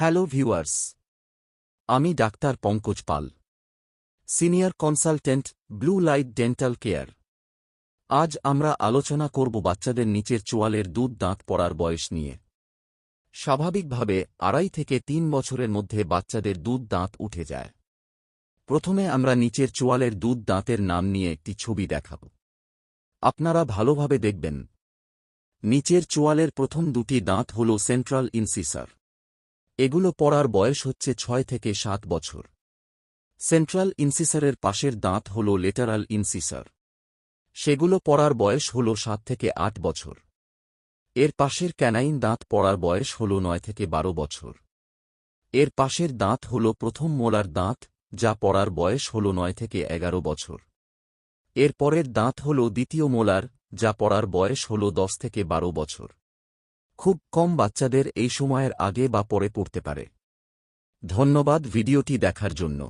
Hello viewers আমি doctor Pankaj Pal, senior consultant blue light dental care. আজ আমরা আলোচনা করব বাচ্চাদের নিচের চোয়ালের দুধ দাঁত পড়ার বয়স নিয়ে। স্বাভাবিকভাবে আড়াই থেকে তিন বছরের মধ্যে বাচ্চাদের দুধ দাঁত উঠে যায়। প্রথমে আমরা নিচের চোয়ালের দুধ দাঁতের নাম নিয়ে একটি ছবি দেখাব। আপনারা ভালোভাবে দেখবেন। নিচের চোয়ালের প্রথম দুটি দাঁত হল সেন্ট্রাল ইনসিসার। এগুলো পড়ার বয়স হচ্ছে ছয় থেকে সাত বছর। সেন্ট্রাল ইনসিসারের পাশের দাঁত হল লেটারাল ইনসিসার। সেগুলো পড়ার বয়স হল সাত থেকে আট বছর। এর পাশের ক্যানাইন দাঁত পড়ার বয়স হল নয় থেকে বারো বছর। এর পাশের দাঁত হল প্রথম মোলার দাঁত, যা পড়ার বয়স হল নয় থেকে এগারো বছর। এর পরের দাঁত হল দ্বিতীয় মোলার, যা পড়ার বয়স হল দশ থেকে বারো বছর। খুব কম বাচ্চাদের এই সময়ের আগে বা পরে পড়তে পারে। ধন্যবাদ ভিডিওটি দেখার জন্য।